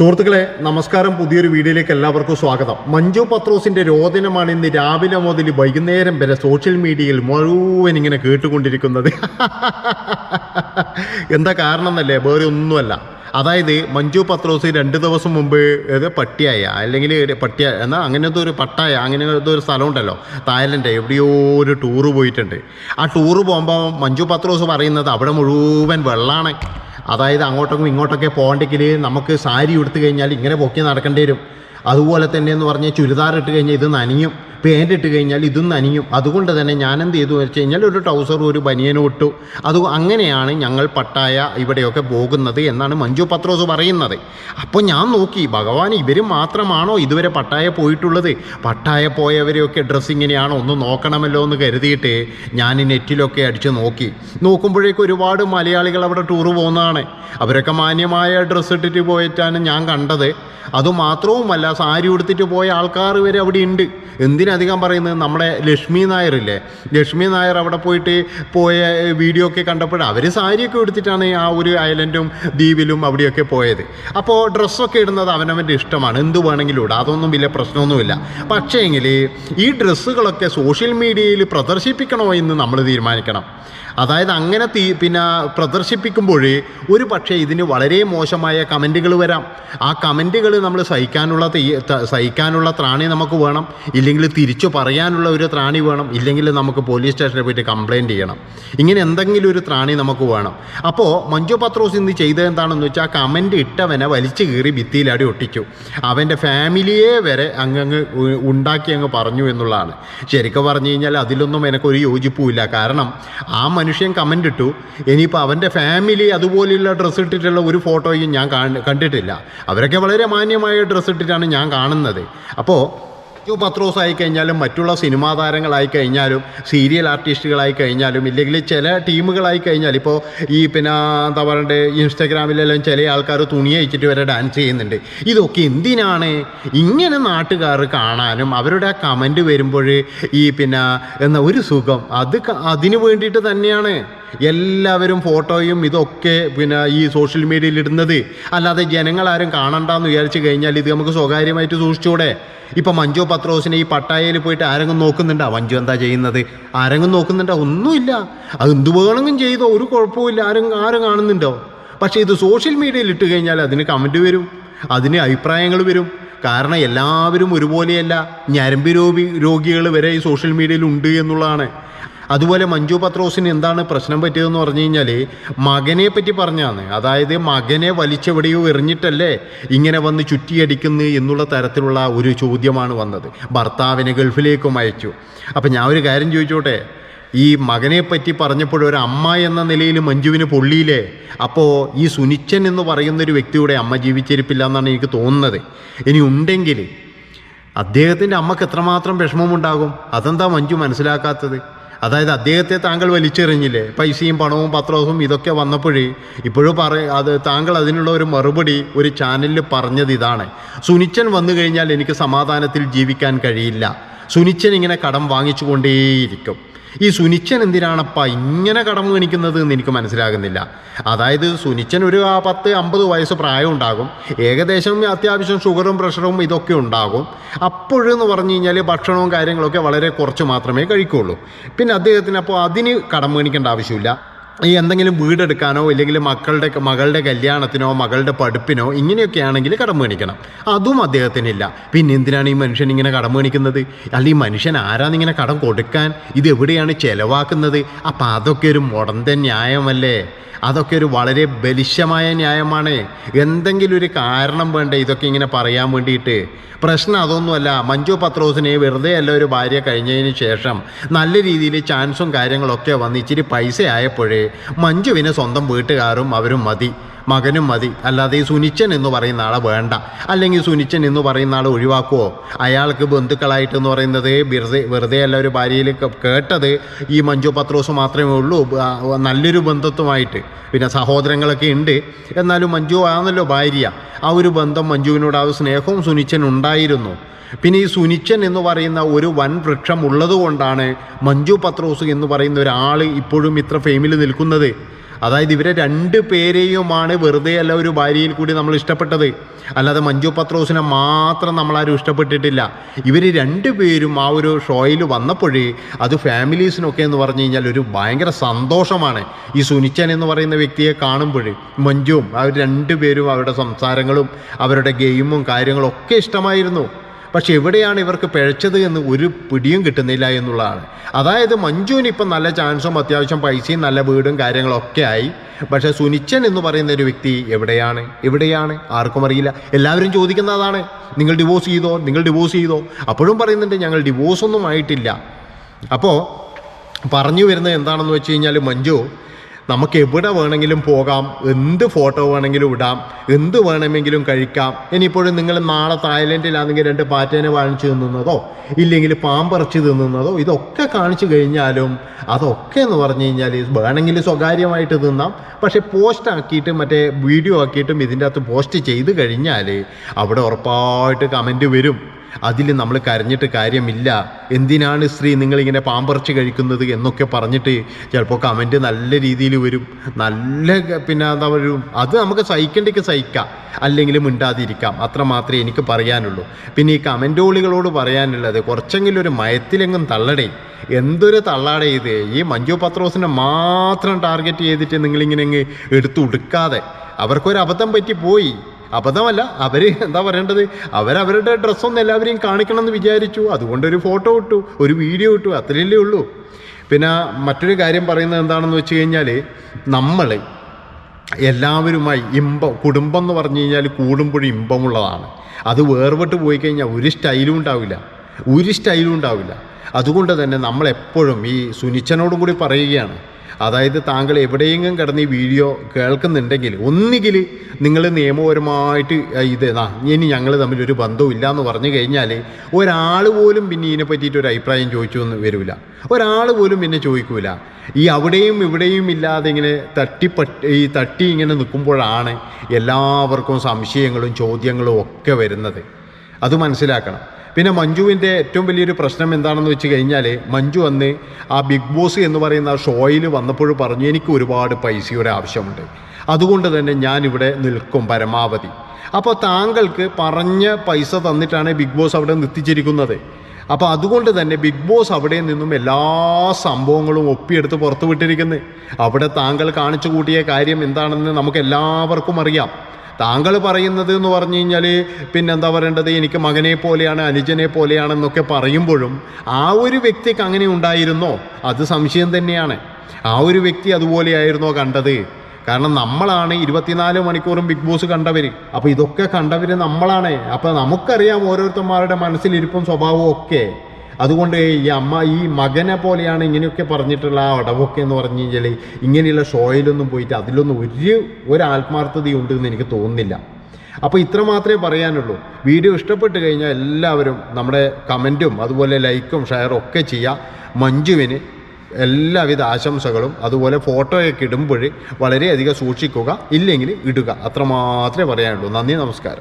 സുഹൃത്തുക്കളെ നമസ്കാരം. പുതിയൊരു വീഡിയോയിലേക്ക് എല്ലാവർക്കും സ്വാഗതം. മഞ്ജു പത്രോസിന്റെ രോദനമാണ് ഇന്ന് രാവിലെ മുതൽ വൈകുന്നേരം വരെ സോഷ്യൽ മീഡിയയിൽ മുഴുവൻ ഇങ്ങനെ കേട്ടുകൊണ്ടിരിക്കുന്നത്. എന്താ കാരണം എന്നല്ലേ വേറെ ഒന്നുമല്ല. അതായത് മഞ്ജു പത്രോസ് രണ്ട് ദിവസം മുമ്പ് ഏത് പട്ടിയായ അല്ലെങ്കിൽ പട്ടിയ എന്നാൽ അങ്ങനത്തെ ഒരു പട്ടായ അങ്ങനത്തെ ഒരു സ്ഥലം ഉണ്ടല്ലോ. തായ്ലൻഡ് എവിടെയോ ഒരു ടൂറ് പോയിട്ടുണ്ട്. ആ ടൂറ് പോകുമ്പോൾ മഞ്ജു പത്രോസ് പറയുന്നത് അവിടെ മുഴുവൻ വെള്ളമാണ് അതായത് അങ്ങോട്ടും ഇങ്ങോട്ടൊക്കെ പോകണ്ടെങ്കിൽ നമുക്ക് സാരി ഉടുത്തു കഴിഞ്ഞാൽ ഇങ്ങനെ പൊക്കി നടക്കേണ്ടി വരും. അതുപോലെ തന്നെ എന്ന് പറഞ്ഞാൽ ചുരിദാർ ഇട്ട് കഴിഞ്ഞാൽ ഇത് നനയും. പാന്റ് ഇട്ട് കഴിഞ്ഞാൽ ഇതും നനയും. അതുകൊണ്ട് തന്നെ ഞാൻ എന്ത് ചെയ്തു വെച്ച് കഴിഞ്ഞാൽ ഒരു ട്രൗസർ ഒരു ബനിയനും ഇട്ടു. അത് അങ്ങനെയാണ് ഞങ്ങൾ പട്ടായ ഇവിടെയൊക്കെ പോകുന്നത് എന്നാണ് മഞ്ജു പത്രോസ് പറയുന്നത്. അപ്പോൾ ഞാൻ നോക്കി ഭഗവാൻ ഇവർ മാത്രമാണോ ഇതുവരെ പട്ടായ പോയിട്ടുള്ളത്? പട്ടായ പോയവരെയൊക്കെ ഡ്രസ്സ് ഇങ്ങനെയാണോ ഒന്ന് നോക്കണമല്ലോ എന്ന് കരുതിയിട്ട് ഞാൻ നെറ്റിലൊക്കെ അടിച്ച് നോക്കി. നോക്കുമ്പോഴേക്കും ഒരുപാട് മലയാളികൾ അവിടെ ടൂറ് പോകുന്നതാണ്. അവരൊക്കെ മാന്യമായ ഡ്രസ്സ് ഇട്ടിട്ട് പോയിട്ടാണ് ഞാൻ കണ്ടത്. അതുമാത്രവുമല്ല സാരി ഉടുത്തിട്ട് പോയ ആൾക്കാർ വരെ അവിടെ ഉണ്ട്. എന്തിനധികം പറയുന്നത് നമ്മുടെ ലക്ഷ്മി നായർ ഇല്ലേ ലക്ഷ്മി നായർ അവിടെ പോയിട്ട് പോയ വീഡിയോ ഒക്കെ കണ്ടപ്പോൾ അവർ സാരിയൊക്കെ എടുത്തിട്ടാണ് ആ ഒരു ഐലൻഡും ദ്വീപിലും അവിടെയൊക്കെ പോയത്. അപ്പോൾ ഡ്രസ്സൊക്കെ ഇടുന്നത് അവനവന്റെ ഇഷ്ടമാണ്. എന്ത് വേണമെങ്കിലും ഇടാം. അതൊന്നും വലിയ പ്രശ്നമൊന്നുമില്ല. പക്ഷേങ്കിൽ ഈ ഡ്രസ്സുകളൊക്കെ സോഷ്യൽ മീഡിയയിൽ പ്രദർശിപ്പിക്കണോ എന്ന് നമ്മൾ തീരുമാനിക്കണം. അതായത് അങ്ങനെ തീ പിന്നെ പ്രദർശിപ്പിക്കുമ്പോൾ ഒരു പക്ഷേ ഇതിന് വളരെ മോശമായ കമന്റുകൾ വരാം. ആ കമന്റുകൾ നമ്മൾ സഹിക്കാനുള്ള സഹിക്കാനുള്ള ത്രാണി നമുക്ക് വേണം. ഇല്ലെങ്കിൽ തിരിച്ചു പറയാനുള്ള ഒരു ത്രാണി വേണം ഇല്ലെങ്കിൽ നമുക്ക് പോലീസ് സ്റ്റേഷനിൽ പോയിട്ട് കംപ്ലയിന്റ് ചെയ്യണം. ഇങ്ങനെ എന്തെങ്കിലും ഒരു ത്രാണി നമുക്ക് വേണം. അപ്പോൾ മഞ്ജു പത്രോസ് ഇന്ന് ചെയ്തത് എന്താണെന്ന് വെച്ചാൽ ആ കമന്റ് ഇട്ടവനെ വലിച്ചു കീറി ഭിത്തിയിലാടി ഒട്ടിച്ചു. അവന്റെ ഫാമിലിയെ വരെ അങ്ങ് ഉണ്ടാക്കി അങ്ങ് പറഞ്ഞു എന്നുള്ളതാണ്. ശരിക്കും പറഞ്ഞു കഴിഞ്ഞാൽ അതിലൊന്നും എനിക്കൊരു യോജിപ്പുമില്ല. കാരണം ആ മനുഷ്യൻ കമന്റ് ഇട്ടു. ഇനിയിപ്പോൾ അവന്റെ ഫാമിലി അതുപോലെയുള്ള ഡ്രസ്സ് ഇട്ടിട്ടുള്ള ഒരു ഫോട്ടോയും ഞാൻ കണ്ടിട്ടില്ല. അവരൊക്കെ വളരെ മാന്യമായ ഡ്രസ്സ് ഇട്ടിട്ടാണ് ഞാൻ കാണുന്നത്. അപ്പോൾ ജോ പത്രോസ് കഴിഞ്ഞാലും മറ്റുള്ള സിനിമാ താരങ്ങളായി കഴിഞ്ഞാലും സീരിയൽ ആർട്ടിസ്റ്റുകളായി കഴിഞ്ഞാലും ഇല്ലെങ്കിൽ ചില ടീമുകളായി കഴിഞ്ഞാൽ ഇപ്പോൾ ഈ പിന്നെ എന്താ പറയണ്ടേ ഇൻസ്റ്റാഗ്രാമിലെല്ലാം ചില ആൾക്കാർ തുണി അയച്ചിട്ട് വരെ ഡാൻസ് ചെയ്യുന്നുണ്ട്. ഇതൊക്കെ എന്തിനാണ്? ഇങ്ങനെ നാട്ടുകാർ കാണാനും അവരുടെ ആ കമന്റ് വരുമ്പോൾ ഈ പിന്നെ എന്നാ ഒരു സുഖം. അത് അതിന് വേണ്ടിയിട്ട് തന്നെയാണ്. എല്ലാവരും ഫോട്ടോയും ഇതൊക്കെ പിന്നെ ഈ സോഷ്യൽ മീഡിയയിൽ ഇടുന്നത്. അല്ലാതെ ജനങ്ങളാരും കാണണ്ടെന്ന് വിചാരിച്ചു കഴിഞ്ഞാൽ ഇത് നമുക്ക് സ്വകാര്യമായിട്ട് സൂക്ഷിച്ചൂടെ. ഇപ്പം മഞ്ജു പത്രോസിനെ ഈ പട്ടായയിൽ പോയിട്ട് ആരെങ്കിലും നോക്കുന്നുണ്ടോ? മഞ്ജു എന്താ ചെയ്യുന്നത്? ആരെങ്കിലും നോക്കുന്നുണ്ടോ? ഒന്നുമില്ല. അത് എന്ത് വേണമെങ്കിലും ചെയ്തോ? ഒരു കുഴപ്പമില്ല ആരും ആരും കാണുന്നുണ്ടോ? പക്ഷേ ഇത് സോഷ്യൽ മീഡിയയിൽ ഇട്ട് കഴിഞ്ഞാൽ അതിന് കമന്റ് വരും. അതിന് അഭിപ്രായങ്ങൾ വരും. കാരണം എല്ലാവരും ഒരുപോലെയല്ല. ഞരമ്പ് രോഗി രോഗികൾ വരെ ഈ സോഷ്യൽ മീഡിയയിൽ ഉണ്ട് എന്നുള്ളതാണ്. അതുപോലെ മഞ്ജു പത്രോസിന് എന്താണ് പ്രശ്നം പറ്റിയതെന്ന് പറഞ്ഞു കഴിഞ്ഞാൽ മകനെ പറ്റി പറഞ്ഞാണ്. അതായത് മകനെ വലിച്ചെവിടെയോ എറിഞ്ഞിട്ടല്ലേ ഇങ്ങനെ വന്ന് ചുറ്റിയടിക്കുന്നു എന്നുള്ള തരത്തിലുള്ള ഒരു ചോദ്യമാണ് വന്നത്. ഭർത്താവിനെ ഗൾഫിലേക്കും അയച്ചു. അപ്പം ഞാൻ ഒരു കാര്യം ചോദിച്ചോട്ടെ? ഈ മകനെ പറ്റി പറഞ്ഞപ്പോൾ ഒരു അമ്മ എന്ന നിലയിൽ മഞ്ജുവിന് പൊള്ളിയില്ലേ? അപ്പോൾ ഈ സുനിച്ചൻ എന്ന് പറയുന്ന ഒരു വ്യക്തിയുടെ അമ്മ ജീവിച്ചിരിപ്പില്ല എന്നാണ് എനിക്ക് തോന്നുന്നത്. ഇനി ഉണ്ടെങ്കിൽ അദ്ദേഹത്തിന്റെ അമ്മയ്ക്ക് എത്രമാത്രം വിഷമമുണ്ടാകും? അതെന്താ മഞ്ജു മനസ്സിലാക്കാത്തത്? അതായത് അദ്ദേഹത്തെ താങ്കൾ വലിച്ചെറിഞ്ഞില്ലേ? പൈസയും പണവും പത്രവും ഇതൊക്കെ വന്നപ്പോഴേ ഇപ്പോഴും പറ അത് താങ്കൾ അതിനുള്ള ഒരു മറുപടി ഒരു ചാനലിൽ പറഞ്ഞത് ഇതാണ്. സുനിച്ചൻ വന്നു കഴിഞ്ഞാൽ എനിക്ക് സമാധാനത്തിൽ ജീവിക്കാൻ കഴിയില്ല. സുനിച്ചൻ ഇങ്ങനെ കടം വാങ്ങിച്ചുകൊണ്ടേയിരിക്കും. ഈ സുനിച്ചൻ എന്തിനാണപ്പാ ഇങ്ങനെ കടം മേണിക്കുന്നത് എന്ന് എനിക്ക് മനസ്സിലാകുന്നില്ല. അതായത് സുനിച്ചൻ ഒരു പത്ത് അമ്പത് വയസ്സ് പ്രായം ഉണ്ടാകും ഏകദേശം അത്യാവശ്യം ഷുഗറും പ്രഷറും ഇതൊക്കെ ഉണ്ടാകും. അപ്പോഴെന്ന് പറഞ്ഞു കഴിഞ്ഞാൽ ഭക്ഷണവും കാര്യങ്ങളൊക്കെ വളരെ കുറച്ച് മാത്രമേ കഴിക്കുകയുള്ളൂ പിന്നെ അദ്ദേഹത്തിന് അപ്പോൾ അതിന് കടം മേണിക്കേണ്ട ആവശ്യമില്ല. ഈ എന്തെങ്കിലും വീടെടുക്കാനോ ഇല്ലെങ്കിൽ മക്കളുടെ മകളുടെ കല്യാണത്തിനോ മകളുടെ പഠിപ്പിനോ ഇങ്ങനെയൊക്കെ ആണെങ്കിൽ കടം മേണിക്കണം അതും അദ്ദേഹത്തിനില്ല. പിന്നെ എന്തിനാണ് ഈ മനുഷ്യൻ ഇങ്ങനെ കടം മേണിക്കുന്നത് അല്ല ഈ മനുഷ്യൻ ആരാണ് ഇങ്ങനെ കടം കൊടുക്കാൻ? ഇത് എവിടെയാണ് ചെലവാക്കുന്നത്? അപ്പം അതൊക്കെ ഒരു മുടന്തൻ ന്യായമല്ലേ? അതൊക്കെ ഒരു വളരെ ബലിശമായ ന്യായമാണ്. എന്തെങ്കിലും ഒരു കാരണം വേണ്ടേ? ഇതൊക്കെ ഇങ്ങനെ പറയാൻ വേണ്ടിയിട്ട്. പ്രശ്നം അതൊന്നുമല്ല. മഞ്ജു പത്രോസിനെ വെറുതെ അല്ല ഒരു ഭാര്യ കഴിഞ്ഞതിന് ശേഷം നല്ല രീതിയിൽ ചാൻസും കാര്യങ്ങളൊക്കെ വന്ന് ഇച്ചിരി പൈസ ആയപ്പോഴേ മഞ്ജുവിന് സ്വന്തം വീട്ടുകാരും അവരും മതി. മകനും മതി. അല്ലാതെ ഈ സുനിച്ചൻ എന്ന് പറയുന്ന ആളെ വേണ്ട. അല്ലെങ്കിൽ സുനിച്ചൻ എന്ന് പറയുന്ന ആളെ ഒഴിവാക്കുമോ അയാൾക്ക് ബന്ധുക്കളായിട്ട് എന്ന് പറയുന്നത് വെറുതെ വെറുതെ അല്ല ഒരു ഭാര്യയിൽ കേട്ടത് ഈ മഞ്ജു പത്രോസ് മാത്രമേ ഉള്ളൂ. നല്ലൊരു ബന്ധത്വമായിട്ട് പിന്നെ സഹോദരങ്ങളൊക്കെ ഉണ്ട്. എന്നാലും മഞ്ജു ആണല്ലോ ഭാര്യ. ആ ഒരു ബന്ധം മഞ്ജുവിനോട് ആ സ്നേഹവും സുനിച്ചൻ ഉണ്ടായിരുന്നു. പിന്നെ ഈ സുനിച്ചൻ എന്ന് പറയുന്ന ഒരു വൻ വൃക്ഷം ഉള്ളതുകൊണ്ടാണ് മഞ്ജു പത്രോസ് എന്ന് പറയുന്ന ഒരാൾ ഇപ്പോഴും ഇത്ര ഫെയിമിൽ നിൽക്കുന്നത്. അതായത് ഇവരെ രണ്ട് പേരെയുമാണ് വെറുതെ അല്ല ഒരു ഭാര്യയിൽ കൂടി നമ്മൾ ഇഷ്ടപ്പെട്ടത്. അല്ലാതെ മഞ്ജു പത്രോസിനെ മാത്രം നമ്മളാരും ഇഷ്ടപ്പെട്ടിട്ടില്ല. ഇവർ രണ്ടുപേരും ആ ഒരു ഷോയിൽ വന്നപ്പോഴേ അത് ഫാമിലീസിനൊക്കെ എന്ന് പറഞ്ഞു കഴിഞ്ഞാൽ ഒരു ഭയങ്കര സന്തോഷമാണ്. ഈ സുനിച്ചൻ എന്ന് പറയുന്ന വ്യക്തിയെ കാണുമ്പോൾ മഞ്ജുവും അവർ രണ്ടുപേരും അവരുടെ സംസാരങ്ങളും അവരുടെ ഗെയിമും കാര്യങ്ങളും ഒക്കെ ഇഷ്ടമായിരുന്നു. പക്ഷെ എവിടെയാണ് ഇവർക്ക് പിഴച്ചത് എന്ന് ഒരു പിടിയും കിട്ടുന്നില്ല എന്നുള്ളതാണ്. അതായത് മഞ്ജുവിന് ഇപ്പം നല്ല ചാൻസും അത്യാവശ്യം പൈസയും നല്ല വീടും കാര്യങ്ങളൊക്കെ ആയി. പക്ഷേ സുനിച്ചൻ എന്ന് പറയുന്ന ഒരു വ്യക്തി എവിടെയാണ്? എവിടെയാണ്? ആർക്കും അറിയില്ല. എല്ലാവരും ചോദിക്കുന്ന അതാണ്. നിങ്ങൾ ഡിവോഴ്സ് ചെയ്തോ? നിങ്ങൾ ഡിവോഴ്സ് ചെയ്തോ? അപ്പോഴും പറയുന്നുണ്ട് ഞങ്ങൾ ഡിവോഴ്സ് ഒന്നും ആയിട്ടില്ല. അപ്പോൾ പറഞ്ഞു വരുന്നത് എന്താണെന്ന് വെച്ച് കഴിഞ്ഞാൽ മഞ്ജു നമുക്ക് എവിടെ വേണമെങ്കിലും പോകാം എന്ത് ഫോട്ടോ വേണമെങ്കിലും ഇടാം എന്ത് വേണമെങ്കിലും കഴിക്കാം. ഇനിയിപ്പോഴും നിങ്ങൾ നാളെ തായ്ലൻഡിലാണെങ്കിൽ രണ്ട് പാറ്റേനെ വാങ്ങിച്ചു തിന്നുന്നതോ ഇല്ലെങ്കിൽ പാമ്പറച്ച് തിന്നുന്നതോ ഇതൊക്കെ കാണിച്ചു കഴിഞ്ഞാലും അതൊക്കെ എന്ന് പറഞ്ഞു കഴിഞ്ഞാൽ വേണമെങ്കിൽ സ്വകാര്യമായിട്ട് തിന്നാം. പക്ഷേ പോസ്റ്റ് ആക്കിയിട്ട് മറ്റേ വീഡിയോ ആക്കിയിട്ടും ഇതിന്റെ അകത്ത് പോസ്റ്റ് ചെയ്ത് കഴിഞ്ഞാൽ അവിടെ ഉറപ്പായിട്ട് കമന്റ് വരും. അതിൽ നമ്മൾ കരഞ്ഞിട്ട് കാര്യമില്ല. എന്തിനാണ് സ്ത്രീ നിങ്ങളിങ്ങനെ പാമ്പറച്ച് കഴിക്കുന്നത് എന്നൊക്കെ പറഞ്ഞിട്ട് ചിലപ്പോൾ കമന്റ് നല്ല രീതിയിൽ വരും. നല്ല പിന്നെ എന്താ വരും അത് നമുക്ക് സഹിക്കേണ്ടിക്ക് സഹിക്കാം. അല്ലെങ്കിൽ മിണ്ടാതിരിക്കാം. അത്ര മാത്രമേ എനിക്ക് പറയാനുള്ളൂ. പിന്നെ ഈ കമന്റോളികളോട് പറയാനുള്ളത് കുറച്ചെങ്കിലും ഒരു മയത്തിലെങ്ങും തള്ളടേ. എന്തൊരു തള്ളാടേ ഇത്. ഈ മഞ്ജു പത്രോസിനെ മാത്രം ടാർഗറ്റ് ചെയ്തിട്ട് നിങ്ങളിങ്ങനെ എടുത്തു ഉടുക്കാതെ. അവർക്കൊരു അബദ്ധം പറ്റി പോയി അബദ്ധമല്ല അവർ എന്താ പറയേണ്ടത്? അവരവരുടെ ഡ്രസ്സൊന്നും എല്ലാവരെയും കാണിക്കണം എന്ന് വിചാരിച്ചു. അതുകൊണ്ടൊരു ഫോട്ടോ ഇട്ടു ഒരു വീഡിയോ ഇട്ടു അത്രയല്ലേ ഉള്ളൂ. പിന്നെ മറ്റൊരു കാര്യം പറയുന്നത് എന്താണെന്ന് വെച്ച് കഴിഞ്ഞാൽ നമ്മൾ എല്ലാവരുമായി ഇമ്പം കുടുംബം എന്ന് പറഞ്ഞു കഴിഞ്ഞാൽ കൂടുമ്പോഴും ഇമ്പമുള്ളതാണ്. അത് വേർപെട്ട് പോയി കഴിഞ്ഞാൽ ഒരു സ്റ്റൈലും ഉണ്ടാവില്ല. ഒരു സ്റ്റൈലും ഉണ്ടാവില്ല. അതുകൊണ്ട് തന്നെ നമ്മളെപ്പോഴും ഈ സുനിച്ചനോടും കൂടി പറയുകയാണ് അതായത് താങ്കൾ എവിടെയെങ്കിലും കിടന്ന് ഈ വീഡിയോ കേൾക്കുന്നുണ്ടെങ്കിൽ ഒന്നുകിൽ നിങ്ങൾ നിയമപരമായിട്ട് ഇത് ഇനി ഞങ്ങൾ തമ്മിൽ ഒരു ഇല്ല എന്ന് പറഞ്ഞു കഴിഞ്ഞാൽ ഒരാൾ പോലും പിന്നെ ഇതിനെ പറ്റിയിട്ട് ഒരു അഭിപ്രായം ചോദിച്ചു എന്ന് വരില്ല ഒരാൾ പോലും പിന്നെ ചോദിക്കൂല. ഈ അവിടെയും ഇവിടെയും ഇല്ലാതെ ഇങ്ങനെ തട്ടിപ്പട്ട് ഈ തട്ടി ഇങ്ങനെ നിൽക്കുമ്പോഴാണ് എല്ലാവർക്കും സംശയങ്ങളും ചോദ്യങ്ങളും ഒക്കെ വരുന്നത്. അത് മനസ്സിലാക്കണം. പിന്നെ മഞ്ജുവിന്റെ ഏറ്റവും വലിയൊരു പ്രശ്നം എന്താണെന്ന് വെച്ച് കഴിഞ്ഞാൽ മഞ്ജു അന്ന് ആ ബിഗ് ബോസ് എന്ന് പറയുന്ന ആ ഷോയിൽ വന്നപ്പോൾ പറഞ്ഞു എനിക്ക് ഒരുപാട് പൈസയുടെ ആവശ്യമുണ്ട്. അതുകൊണ്ട് തന്നെ ഞാനിവിടെ നിൽക്കും പരമാവധി. അപ്പോൾ താങ്കൾക്ക് പറഞ്ഞ പൈസ തന്നിട്ടാണ് ബിഗ് ബോസ് അവിടെ നിർത്തിച്ചിരിക്കുന്നത്. അപ്പോൾ അതുകൊണ്ട് തന്നെ ബിഗ് ബോസ് അവിടെ നിന്നും എല്ലാ സംഭവങ്ങളും ഒപ്പിയെടുത്ത് പുറത്തു വിട്ടിരിക്കുന്നത് അവിടെ താങ്കൾ കാണിച്ചു കൂട്ടിയ കാര്യം എന്താണെന്ന് നമുക്ക് എല്ലാവർക്കും അറിയാം. താങ്കൾ പറയുന്നത് എന്ന് പറഞ്ഞു കഴിഞ്ഞാൽ പിന്നെന്താ പറയേണ്ടത്? എനിക്ക് മകനെ പോലെയാണ് അനുജനെ പോലെയാണെന്നൊക്കെ പറയുമ്പോഴും ആ ഒരു വ്യക്തിക്ക് അങ്ങനെ ഉണ്ടായിരുന്നോ? അത് സംശയം തന്നെയാണ്. ആ ഒരു വ്യക്തി അതുപോലെയായിരുന്നോ കണ്ടത്? കാരണം നമ്മളാണ് ഇരുപത്തിനാല് മണിക്കൂറും ബിഗ് ബോസ് കണ്ടവർ അപ്പോൾ ഇതൊക്കെ കണ്ടവർ നമ്മളാണ്. അപ്പോൾ നമുക്കറിയാം ഓരോരുത്തന്മാരുടെ മനസ്സിലിരിപ്പും സ്വഭാവവും ഒക്കെ. അതുകൊണ്ട് ഈ അമ്മ ഈ മകനെ പോലെയാണ് ഇങ്ങനെയൊക്കെ പറഞ്ഞിട്ടുള്ള ആ അടവൊക്കെ എന്ന് പറഞ്ഞു കഴിഞ്ഞാൽ ഇങ്ങനെയുള്ള ഷോയിലൊന്നും പോയിട്ട് അതിലൊന്നും ഒരു ഒരു ആത്മാർത്ഥതയുണ്ട് എന്ന് എനിക്ക് തോന്നുന്നില്ല. അപ്പോൾ ഇത്ര മാത്രമേ പറയാനുള്ളൂ. വീഡിയോ ഇഷ്ടപ്പെട്ട് കഴിഞ്ഞാൽ എല്ലാവരും നമ്മുടെ കമന്റും അതുപോലെ ലൈക്കും ഷെയറും ഒക്കെ ചെയ്യുക മഞ്ജുവിന് എല്ലാവിധ ആശംസകളും അതുപോലെ ഫോട്ടോയൊക്കെ ഇടുമ്പോൾ വളരെയധികം സൂക്ഷിക്കുക ഇല്ലെങ്കിൽ ഇടുക. അത്രമാത്രമേ പറയാനുള്ളൂ. നന്ദി നമസ്കാരം.